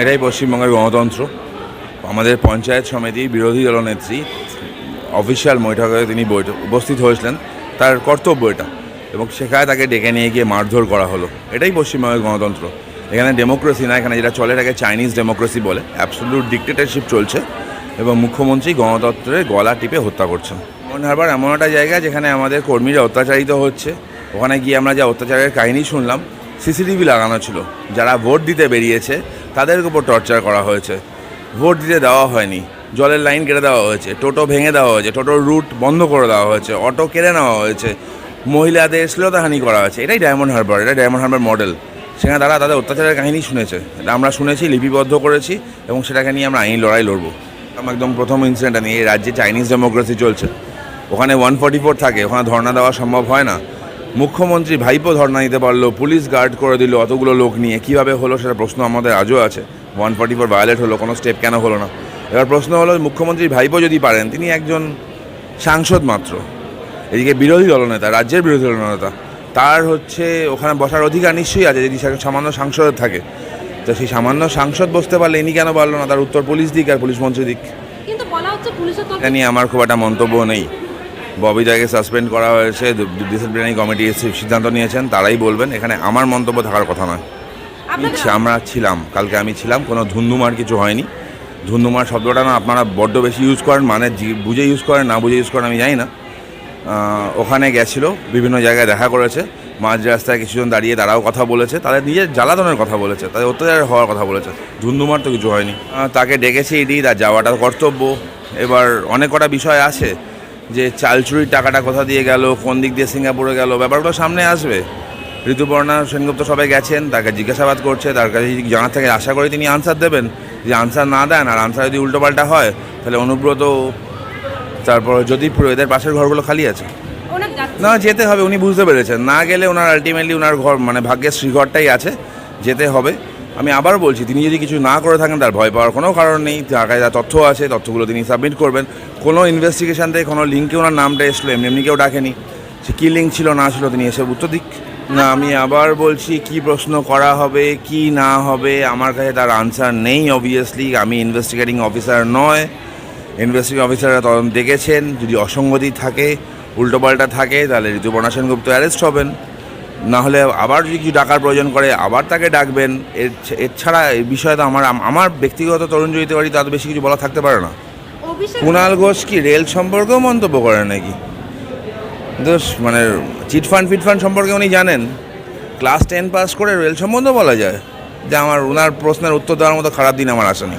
এটাই পশ্চিমবঙ্গের গণতন্ত্র। আমাদের পঞ্চায়েত সমিতির বিরোধী দলনেত্রী অফিসিয়াল বৈঠকে তিনি বৈঠক উপস্থিত হয়েছিলেন। তার কর্তব্য এটা এবং সেখানে তাকে ডেকে নিয়ে গিয়ে মারধর করা হলো। এটাই পশ্চিমবঙ্গের গণতন্ত্র। এখানে ডেমোক্রেসি না, এখানে যেটা চলে এটাকে চাইনিজ ডেমোক্রেসি বলে। অ্যাবসলিউট ডিক্টেটারশিপ চলছে এবং মুখ্যমন্ত্রী গণতন্ত্রের গলা টিপে হত্যা করছেন। মন হারবার এমন একটা জায়গা যেখানে আমাদের কর্মীরা অত্যাচারিত হচ্ছে। ওখানে গিয়ে আমরা যে অত্যাচারের কাহিনী শুনলাম সিসিটিভি লাগানো ছিল। যারা ভোট দিতে বেরিয়েছে, তাদের উপর টর্চার করা হয়েছে। ভোট দিতে দেওয়া হয়নি। জলের লাইন কেটে দেওয়া হয়েছে, টোটো ভেঙে দেওয়া হয়েছে, টোটোর রুট বন্ধ করে দেওয়া হয়েছে, অটো কেড়ে নেওয়া হয়েছে, মহিলাদের শ্লীলতাহানি করা হয়েছে। এটাই ডায়মন্ড হারবার এটা ডায়মন্ড হারবার মডেল সেখানে তারা তাদের অত্যাচারের কাহিনী শুনেছে। এটা আমরা শুনেছি, লিপিবদ্ধ করেছি এবং সেটাকে নিয়ে আমরা আইন লড়াই লড়বো। আমার একদম প্রথম ইনসিডেন্টটা নিয়ে এই রাজ্যে চাইনিজ ডেমোক্রেসি চলছে। ওখানে ওয়ান ফর্টি ফোর থাকে, ওখানে ধর্ণা দেওয়া সম্ভব হয় না। মুখ্যমন্ত্রী ভাইপো ধর্ণা নিতে পারল পুলিশ গার্ড করে দিল অতগুলো লোক নিয়ে। কীভাবে হলো সেটা প্রশ্ন আমাদের আজও আছে। ওয়ান ফর্টি ফোর ভায়োলেট হলো কোনো স্টেপ কেন হলো না। এবার প্রশ্ন হলো মুখ্যমন্ত্রী ভাইপো যদি পারেন তিনি একজন সাংসদ মাত্র এদিকে বিরোধী দলনেতা রাজ্যের বিরোধী দলনেতা তার হচ্ছে ওখানে বসার অধিকার নিশ্চয়ই আছে যদি সামান্য সাংসদ থাকে। তো সেই সামান্য সাংসদ বসতে পারলে ইনি কেন পারল না? তার উত্তর পুলিশ দিক আর পুলিশ মন্ত্রী দিক। এটা নিয়ে আমার খুব একটা মন্তব্য নেই। ববি জয়কে সাসপেন্ড করা হয়েছে ডিসিপ্লিনারি কমিটি সিদ্ধান্ত নিয়েছেন তারাই বলবেন এখানে আমার মন্তব্য থাকার কথা নয়। আমরা ছিলাম কালকে আমি ছিলাম কোনো ধুন্ধুমার কিছু হয়নি। ধুন্ধুমার শব্দটা না আপনারা বড্ড বেশি ইউজ করেন মানে বুঝে ইউজ করেন না বুঝে ইউজ করেন আমি জানি না। ওখানে গেছিল বিভিন্ন জায়গায় দেখা করেছে মাঝ রাস্তায় কিছুজন দাঁড়িয়ে তারাও কথা বলেছে তাদের নিজের জ্বালাতনের কথা বলেছে তাদের অত্যাচার হওয়ার কথা বলেছে ধুন্ধুমার তো কিছু হয়নি। তাকে ডেকেছে ইডি তার যাওয়াটা কর্তব্য। এবার অনেক কটা বিষয় আছে যে চাল চুরির টাকাটা কোথা দিয়ে গেল কোন দিক দিয়ে সিঙ্গাপুরে গেল ব্যাপারগুলো সামনে আসবে। ঋতুপর্ণা সেনগুপ্ত সবাই গেছেন তাকে জিজ্ঞাসাবাদ করছে তার কাছে যদি জানা থেকে আশা করি তিনি আনসার দেবেন। যদি আনসার না দেন আর আনসার যদি উল্টোপাল্টা হয় তাহলে অনুব্রত তারপর যদি এদের পাশের ঘরগুলো খালি আছে। না যেতে হবে উনি বুঝতে পেরেছেন। না গেলে ওনার আলটিমেটলি ওনার ঘর মানে ভাগ্যের শ্রীঘরটাই আছে যেতে হবে। আমি আবার বলছি, তিনি যদি কিছু না করে থাকেন, তার ভয় পাওয়ার কোনো কারণ নেই। তার কাছে যা তথ্য আছে, তথ্যগুলো তিনি সাবমিট করবেন। কোনো ইনভেস্টিগেশন থেকে কোনো লিঙ্কে ওনার নামটা এসলো এমনি এমনি কেউ ডাকেনি। সে কী লিঙ্ক ছিল, না ছিল, তিনি এসে উত্তর দিক। না, আমি আবার বলছি, কি প্রশ্ন করা হবে, কি না হবে, আমার কাছে তার আনসার নেই অবভিয়াসলি আমি ইনভেস্টিগেটিং অফিসার নয়। ইনভেস্টিগেটিং অফিসাররা তদন্ত দেখেছেন। যদি অসঙ্গতি থাকে, উল্টোপাল্টা থাকে, তাহলে ঋতুপর্ণা সেনগুপ্ত অ্যারেস্ট হবেন। না হলে আবার যদি কিছু ডাকার প্রয়োজন করে আবার তাকে ডাকবেন। এর এর এই বিষয়ে তো আমার আমার ব্যক্তিগত তরুণ জড়িত পারি তার বেশি কিছু বলা থাকতে পারে না। কুণাল ঘোষ কি রেল সম্পর্কেও মন্তব্য করেন নাকি? দোষ মানে চিটফান্ড ফিটফান্ড সম্পর্কে উনি জানেন। ক্লাস টেন পাস করে রেল সম্বন্ধে বলা যায়। যে আমার ওনার প্রশ্নের উত্তর দেওয়ার মতো খারাপ দিন আমার আসেনি।